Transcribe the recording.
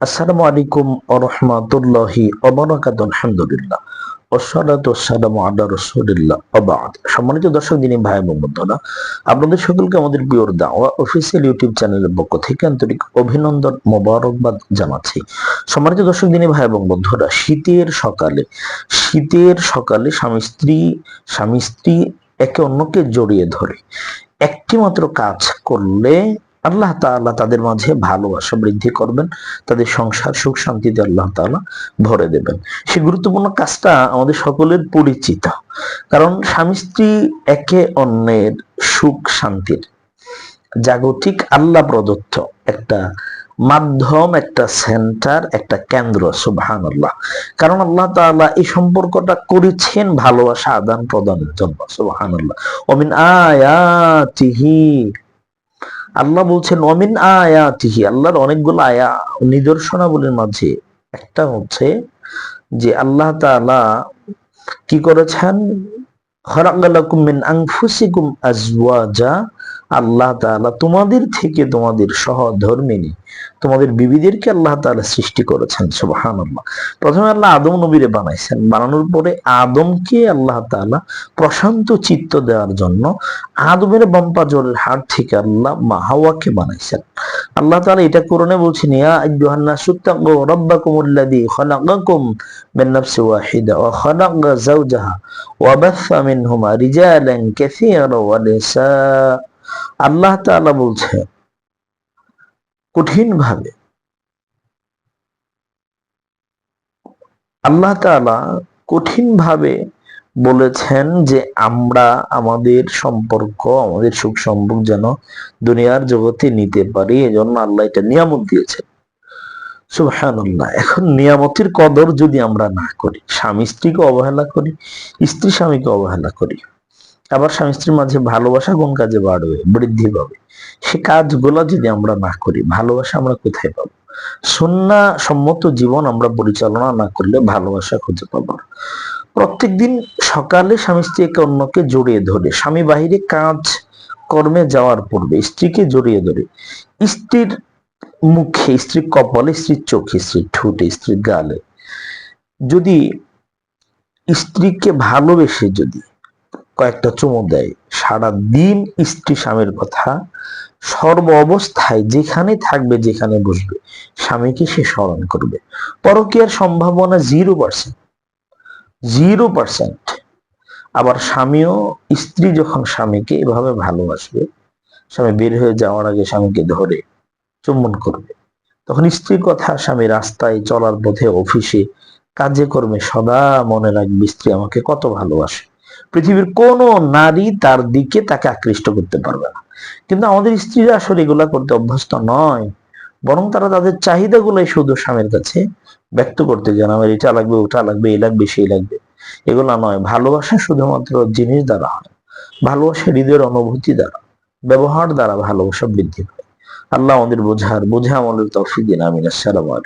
আসসালামু আলাইকুম আরহামাতুল্লাহি অবরাকাত আলহামদুলিল্লাহ। ওয়াবাদ সম্মানিত আপনাদের সকলকে আমাদের অফিসিয়াল ইউটিউব চ্যানেলের পক্ষ থেকে আন্তরিক অভিনন্দন মোবারকবাদ জানাচ্ছি। সম্মানিত শীতের সকালে শীতের সকালে স্বামী স্ত্রী স্বামী স্ত্রী একে অন্যকে জড়িয়ে ধরে একটি মাত্র কাজ করলে আল্লাহ তাআলা তাদের মাঝে ভালোবাসা বৃদ্ধি করবেন, তাদের সংসার সুখ শান্তিতে আল্লাহ তাআলা ভরে দেবেন। সেই গুরুত্বপূর্ণ কাজটা আমাদের সকলের পরিচিত, কারণ স্বামী স্ত্রী একে অন্যের সুখ শান্তির জাগতিক আল্লাহ প্রদত্ত একটা মাধ্যম, একটা সেন্টার, একটা কেন্দ্র সুবহান আল্লাহ কারণ আল্লাহ তাআলা এই সম্পর্কটা করেছেন ভালোবাসা আদান প্রদানের জন্য সুবহান আল্লাহ অমিন আয়াতিহি আল্লাহ বলছেন অমিন আয়াতিহি আল্লাহর অনেকগুলো আয়া, নিদর্শনাবলীর মাঝে। একটা হচ্ছে যে আল্লাহ তালা কি করেছেন? খরাকালাকুম মিন আনফুসিকুম আজওয়াজা আল্লাহ তাআলা তোমাদের থেকে তোমাদের সহধর্মিনী, তোমাদের বিবিদেরকে আল্লাহ তাআলা সৃষ্টি করেছেন, সুবহানাল্লাহ। প্রথমে আল্লাহ আদম নবীরে বানাইছেন। বানানোর পরে আদমকে আল্লাহ তাআলা প্রশান্ত চিত্ত দেওয়ার জন্য আদমের বাম্পা জলের হাট থেকে আল্লাহ মা হাওয়াকে বানাইছেন। আল্লাহ তাআলা এটা কোরআনে বলছেন, ইয়া আইয়ুহান নাসু তাকু রাব্বাকুমুল্লাযী খালাকাকুম মিন ওয়াহিদা ওয়া খালাকা যাওজাহা ওয়া বাথা মিনহুমা রিজালান কাসীরা ওয়া আল্লাহ তাআলা বলছে কঠিন ভাবে আল্লাহ তাআলা কঠিন ভাবে বলেছেন যে, আমরা আমাদের সম্পর্ক, আমাদের সুখ সম্পর্ক যেন দুনিয়ার জগতে নিতে পারি। এজন্য আল্লাহ এটা নিয়ামত দিয়েছেন। এখন নিয়ামতের কদর যদি আমরা না করি, স্বামী স্ত্রীকে অবহেলা করি, স্ত্রী স্বামীকে অবহেলা করি আবার স্বামী স্ত্রীর মাঝে ভালোবাসা কোন কাজে বাড়বে? বৃদ্ধি পাবে। সে কাজগুলো যদি আমরা না করি, ভালোবাসা আমরা কোথায় পাবো? সন্না সম্মত জীবন আমরা পরিচালনা না করলে ভালোবাসা খুঁজে পাবো না। প্রত্যেকদিন সকালে স্বামী স্ত্রী একে অন্যকে জড়িয়ে ধরে, স্বামী বাহিরে কাজ, কর্মে যাওয়ার পূর্বে স্ত্রীকে জড়িয়ে ধরে। স্ত্রীর মুখে, স্ত্রীর কপালে, স্ত্রীর চোখে, স্ত্রীর ঠোঁটে, স্ত্রীর গালে। যদি স্ত্রীকে ভালোবেসে যদি কয়েকটা চুমু দেয়। সারা দিন স্ত্রী স্বামীর কথা, সর্ব অবস্থায় যেখানে থাকবে, যেখানে বসবে, স্বামীকে সে স্মরণ করবে। পরকীয়ার সম্ভাবনা জিরো পার্সেন্ট জিরো পার্সেন্ট আবার স্বামীও, স্ত্রী যখন স্বামীকে এভাবে ভালোবাসবে, স্বামী বের হয়ে যাওয়ার আগে স্বামীকে ধরে চুম্বন করবে। তখন স্ত্রীর কথা স্বামী রাস্তায় চলার পথে, অফিসে, কাজে কর্মে সদা মনে রাখবে, স্ত্রী আমাকে কত ভালোবাসে। পৃথিবীর কোন নারী তার দিকে তাকে আকৃষ্ট করতে পারবে না। কিন্তু আমাদের স্ত্রীরা আসলে এগুলা করতে অভ্যস্ত নয়। বরং তারা তাদের চাহিদাগুলাই শুধু স্বামীর কাছে ব্যক্ত করতে যান আমার এটা লাগবে, ওটা লাগবে, এই লাগবে, সেই লাগবে। এগুলা নয়। ভালোবাসা শুধুমাত্র জিনিস দ্বারা হয়। ভালোবাসা হৃদয়ের অনুভূতি দ্বারা। ব্যবহার দ্বারা ভালোবাসা বৃদ্ধি পায়। আল্লাহ আমাদের বোঝার, বোঝা আমাদের তৌফিক দিন। আমিন। আসসালামু